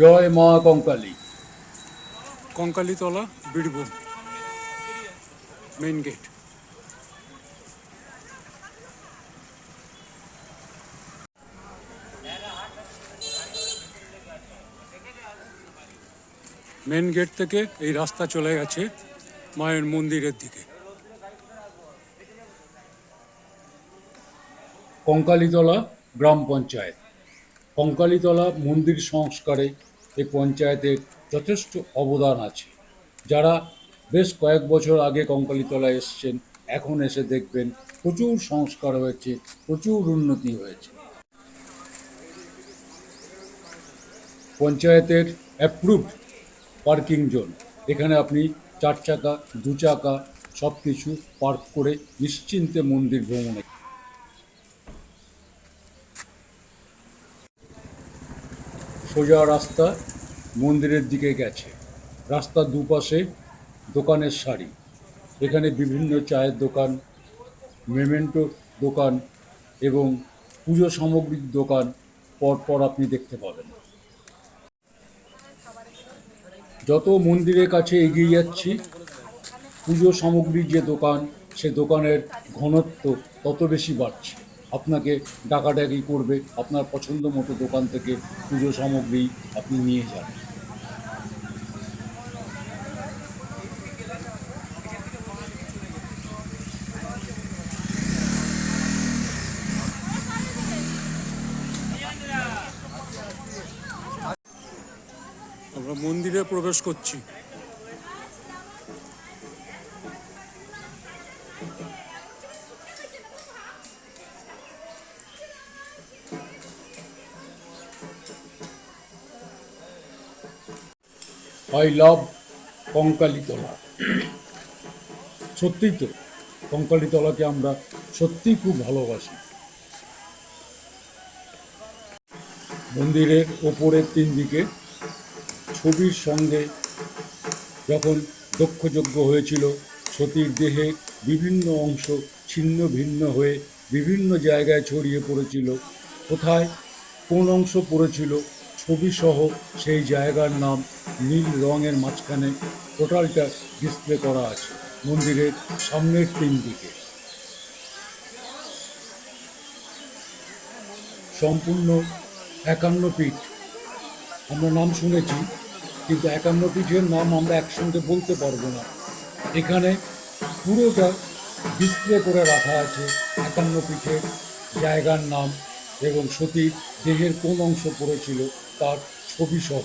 জয় মা Kankali. Kankalitala Birbhum main gate main gate থেকে এই রাস্তা চলে গেছে মায়ের মন্দিরের দিকে। কঙ্কালীতলা গ্রাম পঞ্চায়েত। কঙ্কালীতলা মন্দির সংস্কারে এই পঞ্চায়েতের যথেষ্ট অবদান আছে। যারা বেশ কয়েক বছর আগে কঙ্কালীতলা এসছেন, এখন এসে দেখবেন প্রচুর সংস্কার হয়েছে, প্রচুর উন্নতি হয়েছে। পঞ্চায়েতের অ্যাপ্রুভড পার্কিং জোন এখানে আপনি চার চাকা, দু চাকা সব কিছু পার্ক করে নিশ্চিন্তে মন্দির ভ্রমণে সোজা রাস্তা মন্দিরের দিকে গেছে। রাস্তার দুপাশে দোকানের সারি। এখানে বিভিন্ন চায়ের দোকান, মেমেন্টো দোকান এবং পুজো সামগ্রীর দোকান পরপর আপনি দেখতে পাবেন। যত মন্দিরের কাছে এগিয়ে যাচ্ছি, পুজো সামগ্রীর যে দোকান, সে দোকানের ঘনত্ব তত বেশি বাড়ছে। আপনাকে ডাকাডাকি করবে, আপনার পছন্দ মতো দোকান থেকে পুজো সামগ্রী আপনি নিয়ে যান। আমরা মন্দিরে প্রবেশ করছি। I love Kankalitala. সত্যিই তো, কঙ্কালীতলাকে আমরা সত্যিই খুব ভালোবাসি। মন্দিরের ওপরের তিন দিকে ছবির সঙ্গে যখন দক্ষযজ্ঞ হয়েছিল, সতীর দেহে বিভিন্ন অংশ ছিন্ন ভিন্ন হয়ে বিভিন্ন জায়গায় ছড়িয়ে পড়েছিল। কোথায় কোন অংশ পড়েছিল ছবি সহ সেই জায়গার নাম নীল রঙের মাঝখানে টোটালটা ডিসপ্লে করা আছে মন্দিরের সামনের তিন দিকে। সম্পূর্ণ একান্ন পীঠ। আমরা নাম শুনেছি, কিন্তু একান্ন পীঠের নাম আমরা একসঙ্গে বলতে পারব না। এখানে পুরোটা ডিসপ্লে করে রাখা আছে একান্ন পীঠের জায়গার নাম এবং সতীর দেহের কোন অংশ পড়েছিল তার ছবি সহ।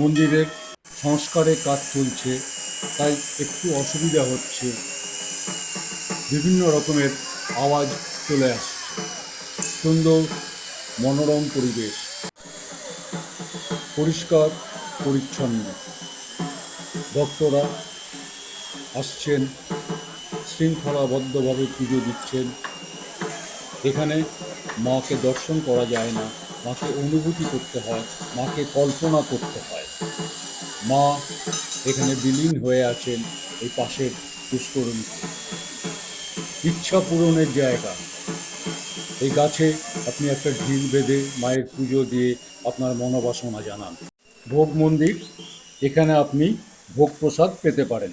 মন্দিরের সংস্কারের কাজ চলছে। তাই একটু অসুবিধা হচ্ছে। বিভিন্ন রকমের আওয়াজ চলে আসছে। সুন্দর, মনোরম পরিবেশ। পরিষ্কার, পরিচ্ছন্ন। ভক্তরা আসছেন, শৃঙ্খলাবদ্ধভাবে পুজো দিচ্ছেন। এখানে মাকে দর্শন করা যায় না। মাকে অনুভূতি করতে হয়, মাকে কল্পনা করতে হয়। মা এখানে বিলীন হয়ে আছেন এই পাশের পুষ্করণীতে ইচ্ছা পূরণের জায়গা। এই গাছে আপনি একটা ঢিল বেঁধে মায়ের পুজো দিয়ে আপনার মনোবাসনা জানান। ভোগ মন্দির, এখানে আপনি ভোগ প্রসাদ পেতে পারেন।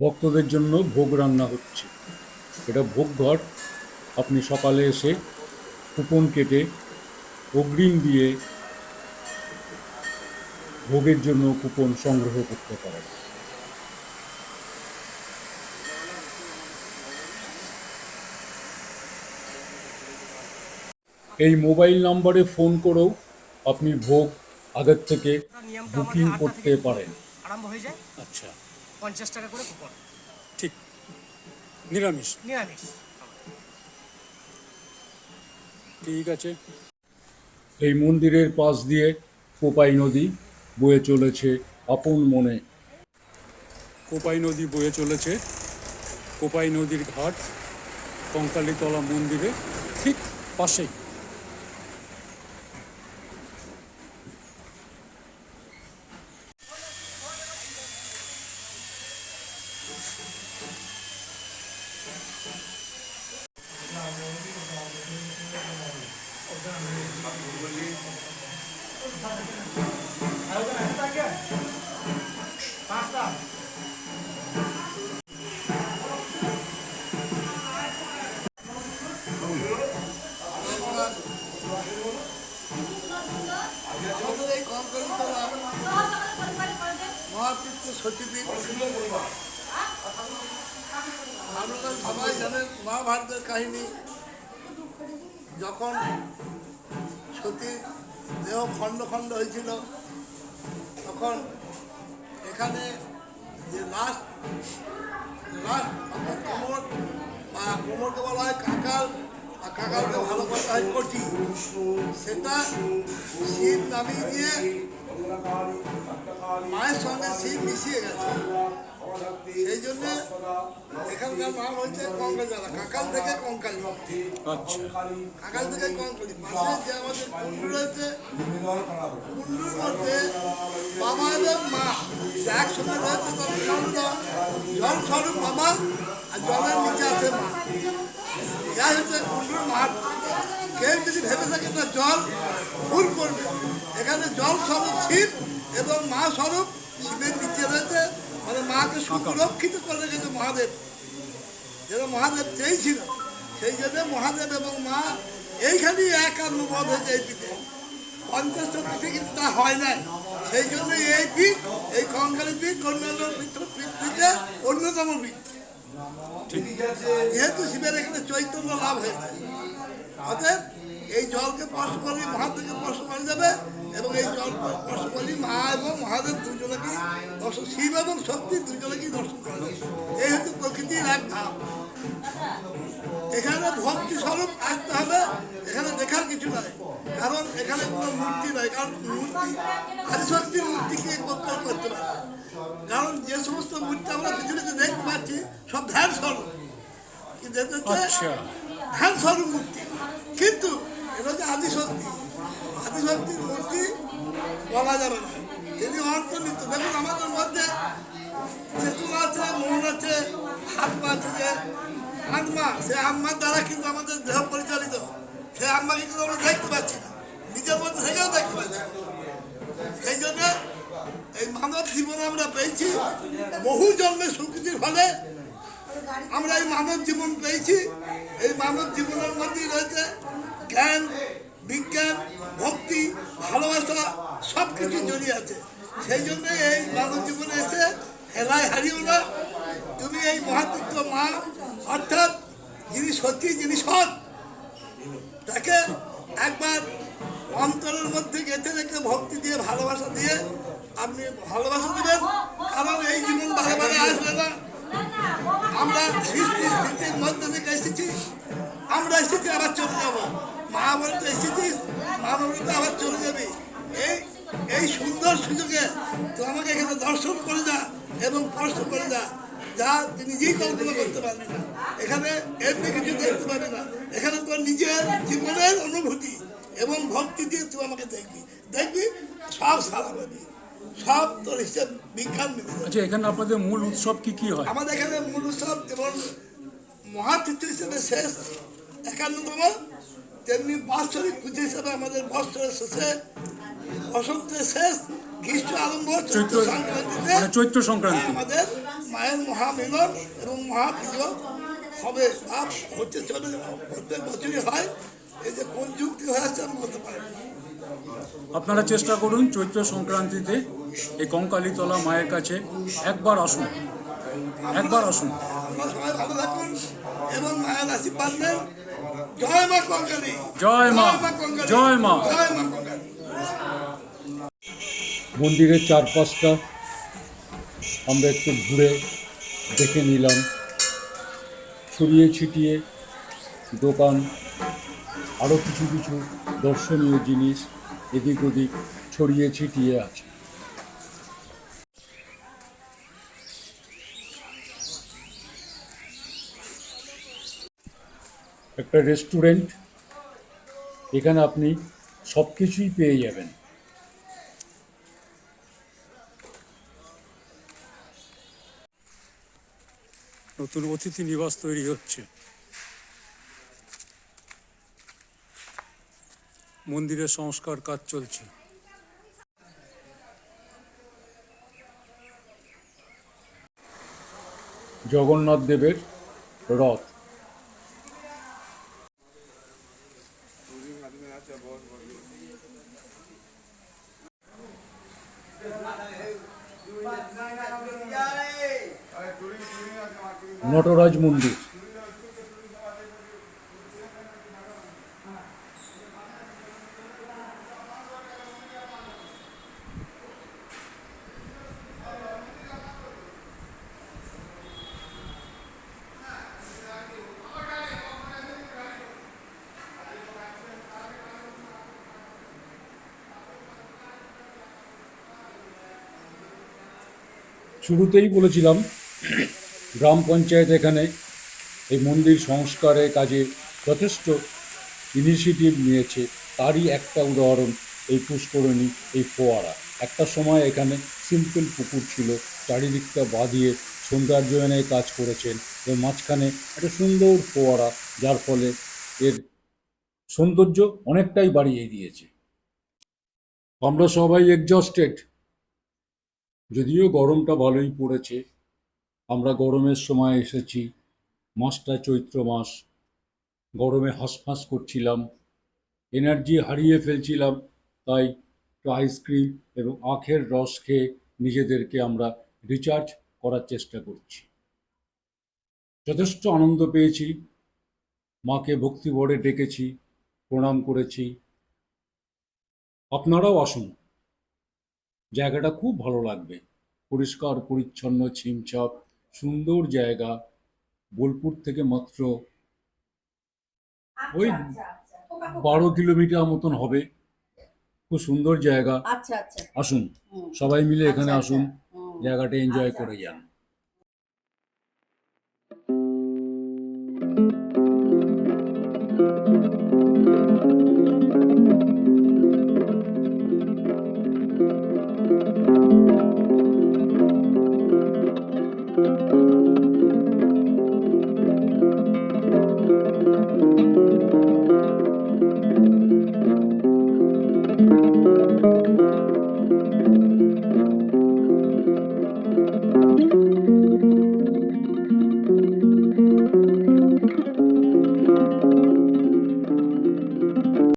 ভক্তদের জন্য ভোগ রান্না হচ্ছে। এটা ভোগ ঘর। আপনি সকালে এসে কুপন কেটে অগ্রিম দিয়ে ভোগের জন্য কুপন সংগ্রহ করতে পারেন এই মোবাইল নম্বরে ফোন করেও আপনি ভোগ আগের থেকে বুকিং করতে পারেন। আরম্ভ হয়ে যায়। আচ্ছা। পঞ্চাশ টাকা করে কুপন। ঠিক। নিরামিষ। নিরামিষ। ঠিক আছে। এই মন্দিরের পাশ দিয়ে কোপাই নদী বয়ে চলেছে আপন মনে। কোপাই নদী বয়ে চলেছে। কোপাই নদীর ঘাট, কঙ্কালীতলা মন্দিরে ঠিক পাশেই আমাদের এই কঙ্কালীতলা মহাতীর্থ সতীপীঠ আপনারা সবাই জানেন মহাভারতের কাহিনী, যখন সতীর দেহ খণ্ড খণ্ড হয়েছিল, তখন এখানে যে লাশ লাশ অর্থাৎ কোমর, বা কোমরকে বলা হয় কাকাল, বা কাকালকে ভালো কথা হয় কটি সেটা শিব নামিয়ে দিয়ে মায়ের সঙ্গে শিব মিশিয়ে গেছে। সেই জন্য এখানকার নাম হচ্ছে কঙ্কালজালা কাকাল থেকে কঙ্কালি আচ্ছা। কাকাল থেকে কঙ্কালি পাশে যে আমাদের কুণ্ডু রয়েছে কুণ্ডুর মধ্যে বাবা এবং মা একসঙ্গে রয়েছে তার জল স্বরূপ বাবা আর জলের নিচে আছে মা। যাই হচ্ছে কুণ্ডুর মাঠ। কেউ যদি ভেবে থাকে না জল ফুল করবে। এখানে জল স্বরূপ শিব এবং মা স্বরূপ শিবের নিচে রয়েছে। মানে মাকে সুরক্ষিত করে রেখেছে মহাদেব। যেটা মহাদেব চেয়েছিল সেই জন্য মহাদেব এবং মা এইখানেই একান্নবোধ হয়েছে এই পীঠে। পঞ্চাশটা পীঠে কিন্তু তা হয় নাই। সেই জন্য এই পীঠ এই কঙ্কালী পীঠ অন্যান্য পীঠ পীঠ থেকে অন্যতম পীঠ। যেহেতু শিবের এখানে চৈতন্য লাভ হয়েছে অতএব এই জলকে স্পর্শ করলে মহাদেবকে স্পর্শ করে যাবে। এবং এই জল মা এবং মহাদেব দুজনকে দর্শন শিব এবং শক্তি দুজনকেই দর্শন করা এই হচ্ছে প্রকৃতির এক ধাপ এখানে ভক্তি স্বরূপ আসতে হবে এখানে দেখার কিছু নাই। কারণ এখানে কোনো মূর্তি নাই কারণ মূর্তি আদিশক্তির মূর্তিকে কল্পনা করতে পারে কারণ যে সমস্ত মূর্তি আমরা পৃথিবীতে দেখতে পাচ্ছি সব ধ্যান স্বরূপ। আচ্ছা। ধ্যান স্বরূপ মূর্তি। কিন্তু এটা হচ্ছে আদিশক্তি। আদিশক্তির মূর্তি বলা যাবে না। তিনি অন্তর্নিত দেখুন আমাদের মধ্যে চেতনা আছে মন আছে পা আছে যে আত্মা সে আম্মার দ্বারা কিন্তু আমাদের দেহ পরিচালিত। সে আম্মাকে কিন্তু আমরা দেখতে পাচ্ছি না। নিজের মধ্যে থেকেও দেখতে পাচ্ছি সেই জন্য এই মানব জীবনে আমরা পেয়েছি, বহু জন্মে সুকৃতির ফলে আমরা এই মানব জীবন পেয়েছি। এই মানব জীবনের মধ্যেই রয়েছে জ্ঞান বিজ্ঞান, ভক্তি, ভালোবাসা সব কিছু জড়িয়ে আছে। সেই জন্য এই মানব জীবনে এসে হেলায় হারিও না। তুমি এই মহাতীর্থ মা, অর্থাৎ যিনি সত্যি, যিনি সৎ, তাকে একবার অন্তরের মধ্যে গেঁথে রেখে ভক্তি দিয়ে, ভালোবাসা দিয়ে আপনি ভালোবাসা দিবেন। কারণ এই জীবন বারে বারে আসবে না। আমরা সৃষ্টি স্থিতির মধ্যে থেকে এসেছি। আমরা এসেছি, আবার চলে যাব। মা বলতে এসেছিস মা বলতে আবার চলে যাবি। এই এই সুন্দর সুযোগে তো আমাকে এখানে দর্শন করে যা এবং স্পর্শ করে যা। যা তুই নিজেই কল্পনা করতে পারবি না। এখানে এমনি কিছু দেখতে পারবি না। এখানে তোর নিজের জীবনের অনুভূতি এবং ভক্তি দিয়ে তুই আমাকে দেখবি। দেখবি সব সারা পাবি। সব তোর হিসেব বিজ্ঞান। আচ্ছা এখানে আপনাদের মূল উৎসব কি কি হয়? আমাদের এখানে মূল উৎসব যেমন মহাতীর্থ হিসেবে শেষ একান্নতম তেমনি বাৎসরিক পুজো হিসেবে আমাদের বৎসরের শেষে বসন্তের শেষ গ্রীষ্ম আরম্ভ চৈত্র সংক্রান্তিতে মানে চৈত্র সংক্রান্তি। আমাদের মায়ের মহামিলন এবং মহাপুজো হবে বা হচ্ছে চলে প্রত্যেক বছরই হয়। এই যে কোন থেকে হয়ে আসছে আমি বলতে পারি আপনারা চেষ্টা করুন চৈত্র সংক্রান্তিতে এই কঙ্কালীতলা মায়ের কাছে একবার আসুন। একবার আসুন। এবং মায়ের আশীর্বাদ নেন। জয় মা কঙ্কালী। জয় মা, জয় মা। জয় মা। কঙ্কালী। মন্দিরের চারপাশটা আমরা একটু ঘুরে দেখে নিলাম। ছড়িয়ে ছিটিয়ে দোকান আরও কিছু কিছু দর্শনীয় জিনিস এদিক ওদিক ছড়িয়ে ছিটিয়ে আছে। একটা রেস্টুরেন্ট এখানে আপনি সব কিছুই পেয়ে যাবেন। নতুন অতিথি নিবাস তৈরি হচ্ছে। মন্দিরের সংস্কার কাজ চলছে। জগন্নাথ দেবের রথ। নটরাজ মন্দির। শুরুতেই বলেছিলাম গ্রাম পঞ্চায়েত এখানে এই মন্দির সংস্কারের কাজে যথেষ্ট ইনিশিয়েটিভ নিয়েছে। তারই একটা উদাহরণ এই পুষ্করণী, এই ফোয়ারা। একটা সময় এখানে সিম্পল পুকুর ছিল, চারিদিকটা বাঁধিয়ে সৌন্দর্যায়নের কাজ করেছেন। এর মাঝখানে একটা সুন্দর ফোয়ারা, যার ফলে এর সৌন্দর্য অনেকটাই বাড়িয়ে দিয়েছে। আমরা সবাই এক্সস্টেড যদিও গরমটা ভালোই পড়েছে আমরা গরমের সময় এসেছি, মাসটা চৈত্র মাস, গরমে হাঁসফাঁস করছিলাম এনার্জি হারিয়ে ফেলছিলাম, তাই আইসক্রিম এবং আখের রস খেয়ে নিজেদেরকে আমরা রিচার্জ করার চেষ্টা করছি। যথেষ্ট আনন্দ পেয়েছি, মাকে ভক্তি ভরে ডেকেছি, প্রণাম করেছি। আপনারাও আসুন, জায়গাটা খুব ভালো লাগবে, পরিষ্কার, পরিচ্ছন্ন ছিমছাপ সুন্দর জায়গা বোলপুর থেকে মাত্র ওই বারো কিলোমিটার মতন হবে। খুব সুন্দর জায়গা। আচ্ছা আচ্ছা। আসুন। সবাই মিলে এখানে আচ্ছা, আসুন। জায়গাটা এনজয় আচ্ছা, করে আচ্ছা। যান।